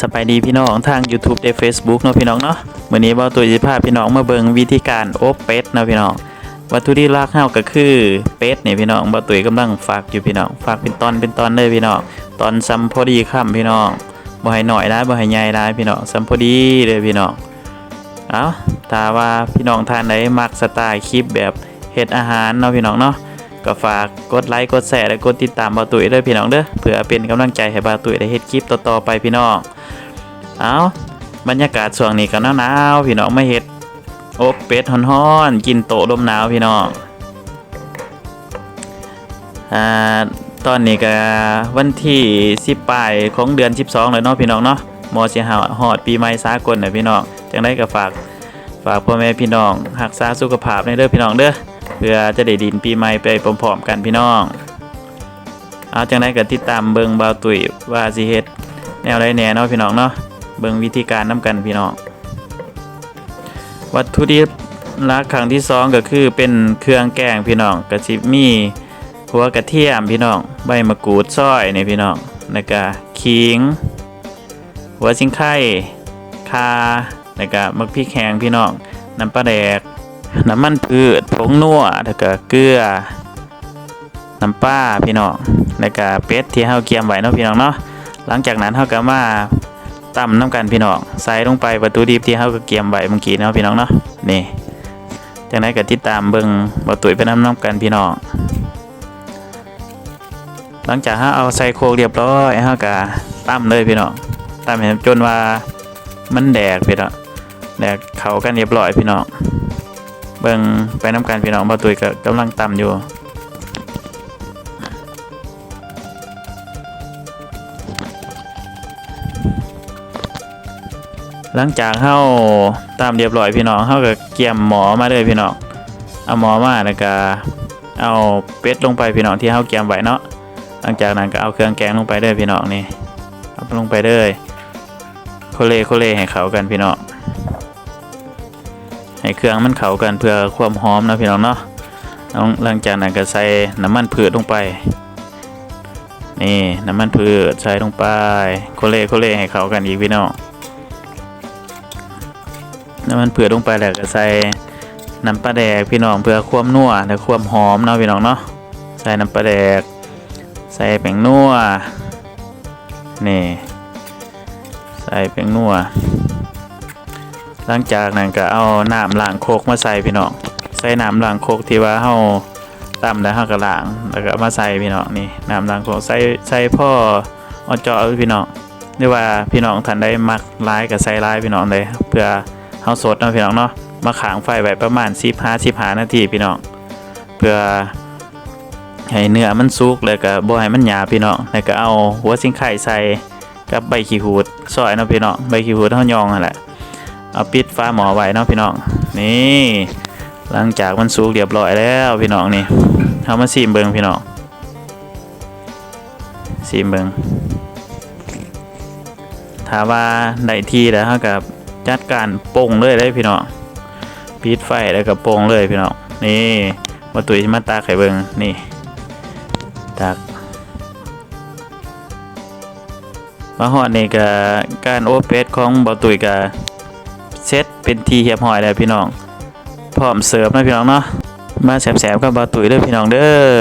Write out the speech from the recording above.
สบายดีพี่น้องทาง YouTube และ Facebook เนาะพี่น้องเนาะมื้อนี้บ่าตุ้ยสิพาพี่น้องมาเบิ่งวิธีการอบเป็ดเนาะพี่น้องวัตถุดิบหลักเฮาก็คือเป็ดนี่พี่น้องบ่าตุ้ยกำลังฝากอยู่พี่น้องฝากเป็นตอนเป็นตอนเลยพี่น้องตอนซ้ำพอดีค่ำพี่น้องบ่ให้น้อยหลายบ่ให้ใหญ่หลายพี่น้องซ้ำพอดีเลยพี่น้องเอ้าถ้าว่าพี่น้องท่านใดมักสไตล์คลิปแบบเฮ็ดอาหารเนาะพี่น้องเนาะก็ฝากกดไลค์กดแชร์และกดติดตามบ่าตุ้ยด้วยพี่น้องเด้อเพื่อเป็นกำลังใจให้บ่าตุยได้เฮ็ดคลิปต่อๆไปพี่น้อง เอาบรรยากาศช่วงนี้ก็หนาวๆพี่น้องไม่เฮ็ดอบเป็ดฮ้อนๆกินโต๊ะลมหนาวพี่น้องอ่าตอนนี้ก็วันที่10ปลายของเดือน12แล้วเนาะพี่น้องเนาะมอสิหาฮอดปีใหม่สากลน่ะพี่น้องจังไดก็ฝากฝากพ่อแม่พี่น้องรักษาสุขภาพในเด้อพี่น้องเด้อเพื่อจะได้ดินปีใหม่ไปพร้อมๆกันพี่น้องเอาจังไดก็ติดตามเบิงบาวตุยว่าสิเฮ็ดแนวใดแน่เนาะพี่น้องเนาะ เบิ่งวิธีการนํกันพี่น้องวัตถุดิบหลักครั้งที่สองก็คือเป็นเครื่องแกงพี่น้องก็สิมีหัวกระเทียมพี่น้องใบมะกรูดซอยนี่พี่น้องแล้วก็ขิง หัวชิงไข่คาแล้วก็มักพริกแห้งพี่น้องน้ำปลาแดก น้ำมันพืชผงนัวแล้วก็เกลือน้ำปลาพี่น้องแล้วก็เป็ดที่เฮาเกียมไว้เนาะพี่น้องเนาะหลังจากนั้นเฮาก็มา ตำน้ำกันพี่น้องใส่ลงไปวัตถุดิบที่เฮาก็เกียมไว้เมื่อกี้เนาะพี่น้องเนาะนี่จากนั้นก็ติดตามเบิ่งบ่ตุ๋ยไปน้ำน้ำกันพี่น้องหลังจากเฮาเอาใส่โคกเรียบร้อยเฮาก็ตำเลยพี่น้องตำให้จนว่ามันแดกพี่น้องแดกเข้ากันเรียบร้อยพี่น้องเบิ่งไปน้ำกันพี่น้องบ่ตุยก็กำลังตำอยู่ หลังจากเฮาตามเรียบร้อยพี่น้องเฮาก็เกี่ยมหมอมาเลยพี่น้องเอาหมอมาแล้วก็เอาเป็ดลงไปพี่น้องที่เฮาเกี่ยมไว้เนาะหลังจากนั้นก็เอาเครื่องแกงลงไปเด้อพี่น้องนี่เอาลงไปเด้อโคเลโคเลให้เขากันพี่น้องให้เครื่องมันเข้ากันเพื่อความหอมนะพี่น้องเนาะหลังจากนั้นก็ใส่น้ำมันพืชลงไปนี่น้ำมันพืชใส่ลงไปโคเลโคเลให้เขากันอีกพี่น้อง น้ำมันพืชลงไปแล้วก็ใส่น้ำปลาแดกพี่น้องเพื่อความนัวและความหอมเนาะพี่น้องเนาะใส่น้ำปลาแดก ใส่แป้งนัวนี่ใส่แป้งนัวหลังจากนั้นก็เอาน้ำล้างโคกมาใส่พี่น้องใส่น้ำล้างโคกที่ว่าเฮาตำแล้วเฮาก็ล้างแล้วก็มาใส่พี่น้องนี่น้ำล้างโคกใส่ใส่พ่อเอาเจาะเอาพี่น้องหรือว่าพี่น้องท่านได้มักร้ายก็ใส่ร้ายพี่น้องเลยเพื่อ เฮาสดนะพี่น้องเนาะมาขางไฟไว้ประมาณ15 15นาทีพี่น้องเพื่อให้เนื้อมันสุกแล้วก็บ่ให้มันหยาพี่น้องแล้วก็เอาหัวสิงไข่ใส่กับใบขี้หูดซอยเนาะพี่น้องใบขี้หูดเฮายองนั่นแหละเอาปิดฟ้าหมอไว้เนาะพี่น้องนี่หลังจากมันสุกเรียบร้อยแล้วพี่น้องนี่เอามาซีมเบิงพี่น้องซีมเบิงถ้าว่าได้ที่แล้วเฮากับ จัดการโป่งเลยได้พี่น้องปิดไฟแล้วก็โป่งเลยพี่น้องนี่มาตุยมาตาไข่เบิงนี่ตากมาฮอดนี่ก็การโอเปสของบ่ตุยก็เซตเป็นทีเหียบหอยแล้วพี่น้องพร้อมเสิร์ฟนะพี่น้องเนาะมาแสบๆกับบาตุยเด้อพี่น้องเด้อ